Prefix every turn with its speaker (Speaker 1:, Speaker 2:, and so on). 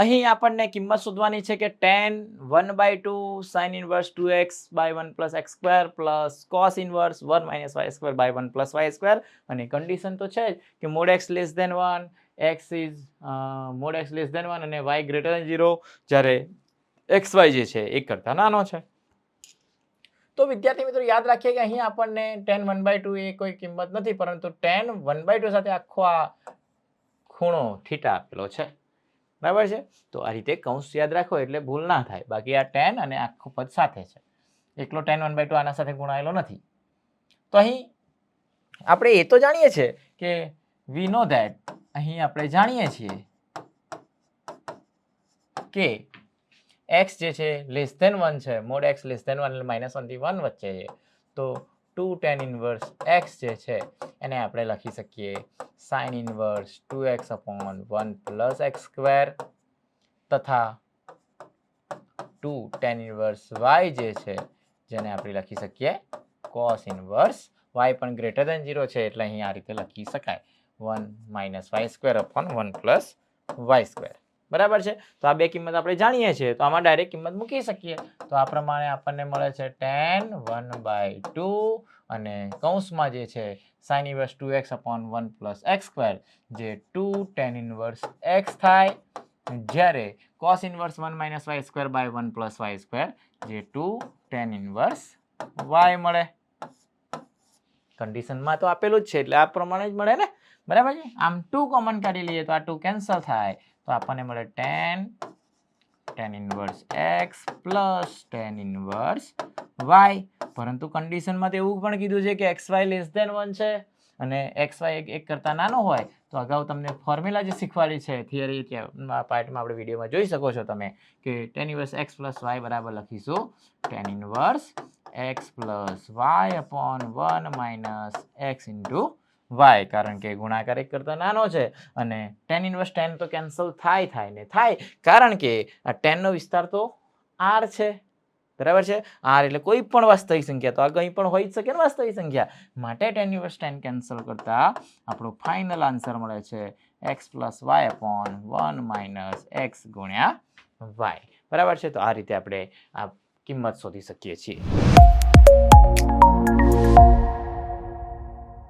Speaker 1: અહીં આપણને કિંમત શોધવાની છે કે tan, one by two sin inverse two x by one plus x square plus cos inverse one minus y square by one plus y square. અને condition તો છે જ કે mod x less than one x is mod x less than one અને y greater than zero જ્યારે x y જે છે એક કરતાં નાનો છે. તો વિદ્યાર્થી મિત્રો યાદ રાખીએ કે અહીં આપણને ટેન વન બાય ટુ એ કોઈ કિંમત નથી, પરંતુ ટેન વન બાય ટુ સાથે આખો આ ખૂણો થીટા આપેલો છે. બરાબર છે? તો આ રીતે કૌંસ યાદ રાખો એટલે ભૂલ ના થાય. બાકી આ ટેન અને આખો પદ સાથે છે. એકલો ટેન વન બાય ટુ આના સાથે ગુણાયેલો નથી. તો અહીં આપણે એ તો જાણીએ છીએ કે વી નો ધેટ અહીં આપણે જાણીએ છીએ કે એક્સ જે છે લેસ ધેન વન છે. Mod x less than one એટલે માઇનસ વનથી વન વચ્ચે છે. તો ટુ ટેન ઇનવર્સ એક્સ જે છે એને આપણે લખી શકીએ sin inverse two x upon one plus x square તથા ટુ ટેન ઇનવર્સ વાય જે છે જેને આપણે લખી શકીએ કોસ ઇનવર્સ વાય પણ ગ્રેટર દેન ઝીરો છે એટલે અહીં આ રીતે લખી શકાય one minus y square upon one plus y square બરાબર છે? તો આ બે કિંમત આપણે જાણીએ છીએ. તો આમાં ડાયરેક્ટ કિંમત મૂકી શકીએ. તો આ પ્રમાણે આપણને મળે છે ટેન વન બાય ટુ અને કૌંસમાં જે છે sin inverse two x upon one plus x square જે ટુ ટેન ઇન્વર્સ એક્સ થાય. જ્યારે cos inverse one minus y square by one plus y square જે ટુ ટેન ઇન્વર્સ વાય મળે. કન્ડિશનમાં તો આપેલું જ છે, એટલે આ પ્રમાણે જ મળે ને? બરાબર છે? આમ ટુ કોમન કાઢી લઈએ તો આ ટુ કેન્સલ થાય. તો આપણને મળે tan tan inverse x plus tan inverse y પરંતુ કન્ડિશનમાં તો એવું પણ કીધું છે કે x y less than one છે અને એક્સ વાય એક કરતાં નાનો હોય. તો અગાઉ તમને ફોર્મ્યુલા જે શીખવાડી છે થિયરી પાર્ટમાં આપણે વિડીયોમાં જોઈ શકો છો તમે કે tan inverse x plus y બરાબર લખીશું. Tan inverse x plus y upon one minus x into y કારણ કે ગુણાકાર એક કરતાં નાનો છે અને ટેન ઇન્વર્સ ટેન તો કેન્સલ થાય થાય ને થાય. કારણ કે આ ટેનનો વિસ્તાર તો આર છે. બરાબર છે? આર એટલે કોઈ પણ વાસ્તવિક સંખ્યા, તો આ કંઈ પણ હોઈ જ શકે ને વાસ્તવિક સંખ્યા. માટે ટેન ઇન્વર્સ ટેન કેન્સલ કરતાં આપણો ફાઇનલ આન્સર મળે છે x plus y upon one minus x ગુણ્યા વાય બરાબર છે? તો આ રીતે આપણે આ કિંમત શોધી શકીએ છીએ.